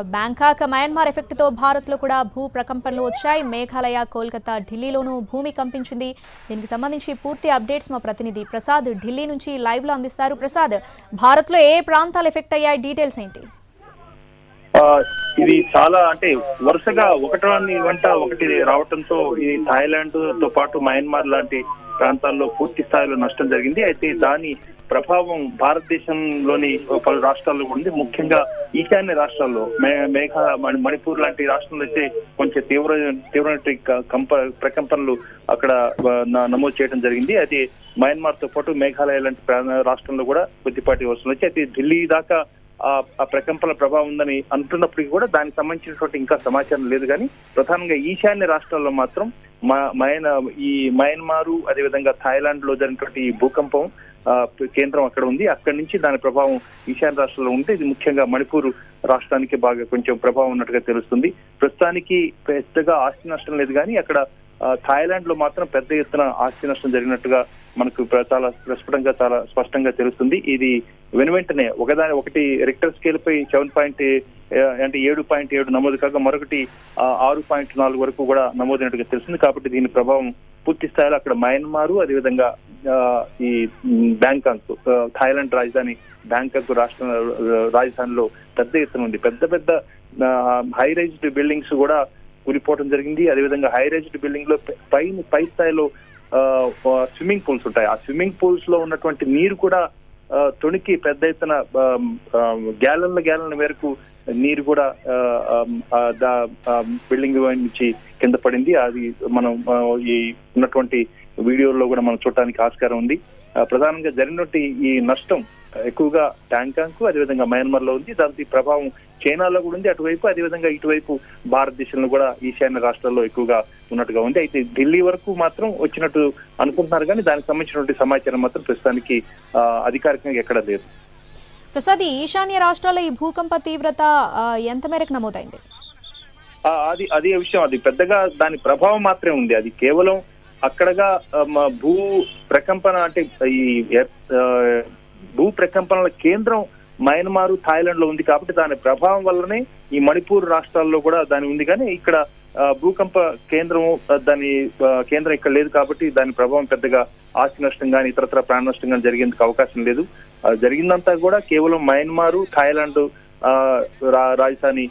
Bangkok Myanmar ఎఫెక్ట్తో భారత్లో కూడా భూ ప్రకంపనలు వచ్చాయి. మేఘాలయ కోల్కతా ఢిల్లీలోనూ భూమి కంపించింది. దీనికి సంబంధించి పూర్తి అప్డేట్స్ మా ప్రతినిధి ప్రసాద్ ఢిల్లీ నుంచి లైవ్లో అందిస్తారు. ప్రసాద్ భారత్లో ఏ ప్రాంతాలు ఎఫెక్ట్ అయ్యాయి? డీటెయిల్స్ ఏంటి? ఇది చాలా అంటే వరుసగా ఒకటి వంట ఒకటి రావటంతో ఈ థాయిలాండ్తో పాటు మయన్మార్ లాంటి ప్రాంతాల్లో పూర్తి స్థాయిలో నష్టం జరిగింది. అయితే దాని ప్రభావం భారతదేశంలోని పలు రాష్ట్రాల్లో కూడా ఉంది. ముఖ్యంగా ఈశాన్య రాష్ట్రాల్లో మే- మేఘ మణిపూర్ లాంటి రాష్ట్రంలో అయితే కొంచెం తీవ్ర తీవ్రమైన కంప ప్రకంపనలు అక్కడ నమోదు చేయడం జరిగింది. అయితే మయన్మార్తో పాటు మేఘాలయ లాంటి ప్రా- రాష్ట్రంలో కూడా కొద్దిపాటి వర్షం వచ్చి అయితే ఢిల్లీ దాకా ఆ ఆ ప్రకంపనల ప్రభావం ఉందని అంటున్నప్పటికీ కూడా దానికి సంబంధించినటువంటి ఇంకా సమాచారం లేదు. కానీ ప్రధానంగా ఈశాన్య రాష్ట్రాల్లో మాత్రం మయన ఈ మయన్మారు అదేవిధంగా థాయిలాండ్లో జరిగినటువంటి ఈ భూకంపం కేంద్రం అక్కడ ఉంది. అక్కడి నుంచి దాని ప్రభావం ఈశాన్య రాష్ట్రంలో ఉంటే ఇది ముఖ్యంగా మణిపూర్ రాష్ట్రానికి బాగా కొంచెం ప్రభావం ఉన్నట్టుగా తెలుస్తుంది. ప్రస్తుతానికి పెద్దగా ఆస్తి నష్టం లేదు. కానీ అక్కడ థాయిలాండ్లో మాత్రం పెద్ద ఎత్తున ఆస్తి నష్టం జరిగినట్టుగా మనకు చాలా స్పష్టంగా చాలా స్పష్టంగా తెలుస్తుంది. ఇది వెను వెంటనే ఒకదాని ఒకటి రిక్టర్ స్కేల్ పై సెవెన్ పాయింట్ అంటే ఏడు పాయింట్ ఏడు నమోదు కాగా మరొకటి ఆరు పాయింట్ నాలుగు వరకు కూడా నమోదైనట్టుగా తెలుస్తుంది. కాబట్టి దీని ప్రభావం పూర్తి స్థాయిలో అక్కడ మయన్మారు అదేవిధంగా ఆ, ఈ బ్యాంకాక్ థాయిలాండ్ రాజధాని బ్యాంకాక్ రాష్ట్ర రాజధానిలో పెద్ద ఎత్తున ఉంది. పెద్ద పెద్ద హై రైజ్డ్ బిల్డింగ్స్ కూడా కూలిపోవడం జరిగింది. అదేవిధంగా హై రైజ్డ్ బిల్డింగ్లో పై పై స్థాయిలో స్విమ్మింగ్ పూల్స్ ఉంటాయి. ఆ స్విమ్మింగ్ పూల్స్లో ఉన్నటువంటి నీరు కూడా తుణికి తొణికి పెద్ద ఎత్తున గ్యాలన్ల గ్యాలన్ల మేరకు నీరు కూడా ఆ, బిల్డింగ్ నుంచి కింద పడింది. అది మనం ఈ ఉన్నటువంటి వీడియోలో కూడా మనం చూడటానికి ఆస్కారం ఉంది. ప్రధానంగా జరిగినటువంటి ఈ నష్టం ఎక్కువగా ట్యాంకాంక్ అదేవిధంగా మయన్మార్లో ఉంది దాని ప్రభావం చైనాలో కూడా ఉంది. అటువైపు అదేవిధంగా ఇటువైపు భారతదేశంలో కూడా ఈశాన్య రాష్ట్రాల్లో ఎక్కువగా ఉన్నట్టుగా ఉంది. అయితే ఢిల్లీ వరకు మాత్రం వచ్చినట్టు అనుకుంటున్నారు కానీ దానికి సంబంధించినటువంటి సమాచారం మాత్రం ప్రస్తుతానికి అధికారికంగా ఎక్కడా లేదు. ప్రసాద్ ఈశాన్య రాష్ట్రాల ఈ భూకంప తీవ్రత ఎంత మేరకు నమోదైంది? అది అదే విషయం. అది పెద్దగా దాని ప్రభావం మాత్రమే ఉంది. అది కేవలం అక్కడగా భూ ప్రకంపన అంటే ఈ ఆ, భూ ప్రకంపనల కేంద్రం మయన్మారు థాయిలాండ్లో ఉంది కాబట్టి దాని ప్రభావం వల్లనే ఈ మణిపూర్ రాష్ట్రాల్లో కూడా దాని ఉంది. కానీ ఇక్కడ ఆ, భూకంప కేంద్రం దాని కేంద్రం ఇక్కడ లేదు కాబట్టి దాని ప్రభావం పెద్దగా ఆస్తి నష్టం కానీ ఇతరత్ర ప్రాణ నష్టం కానీ జరిగేందుకు అవకాశం లేదు. జరిగిందంతా కూడా కేవలం మయన్మారు థాయిలాండ్ ఆ, రా- రాజధాని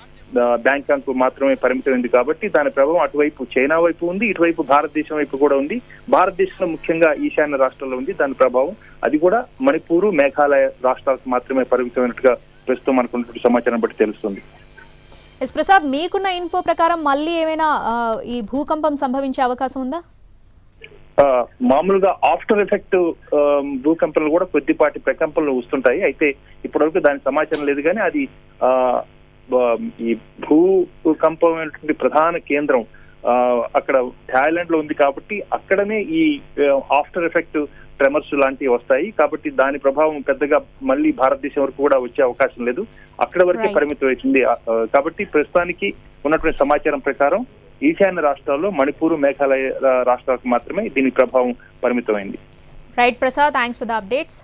బ్యాంకాక్ మాత్రమే పరిమితమైంది కాబట్టి దాని ప్రభావం అటువైపు చైనా వైపు ఉంది ఇటువైపు భారతదేశం వైపు కూడా ఉంది. భారతదేశంలో ముఖ్యంగా ఈశాన్య రాష్ట్రాల్లో ఉంది. దాని ప్రభావం అది కూడా మణిపూరు మేఘాలయ రాష్ట్రాలకు మాత్రమే పరిమితమైనట్టుగా ప్రస్తుతం మనకు సమాచారం బట్టి తెలుస్తుంది. ఎస్ ప్రసాద్ మీకున్న ఇన్ఫో ప్రకారం మళ్ళీ ఏమైనా ఈ భూకంపం సంభవించే అవకాశం ఉందా? మామూలుగా ఆఫ్టర్ ఎఫెక్ట్ భూకంపనలు కూడా కొద్దిపాటి ప్రకంపనలు వస్తుంటాయి. అయితే ఇప్పటివరకు దాని సమాచారం లేదు కానీ అది ఈ భూకంపమైనటువంటి ప్రధాన కేంద్రం అక్కడ థాయిలాండ్లో ఉంది కాబట్టి అక్కడనే ఈ ఆఫ్టర్ ఎఫెక్ట్ ట్రెమర్స్ లాంటివి వస్తాయి. కాబట్టి దాని ప్రభావం పెద్దగా మళ్ళీ భారతదేశం వరకు కూడా వచ్చే అవకాశం లేదు. అక్కడ వరకే. పరిమితం అవుతుంది. కాబట్టి ప్రస్తుతానికి ఉన్నటువంటి సమాచారం ప్రకారం ఈశాన్య రాష్ట్రాల్లో మణిపూర్ మేఘాలయ రాష్ట్రాలకు మాత్రమే దీని ప్రభావం పరిమితమైంది. Right Prasad thanks for the updates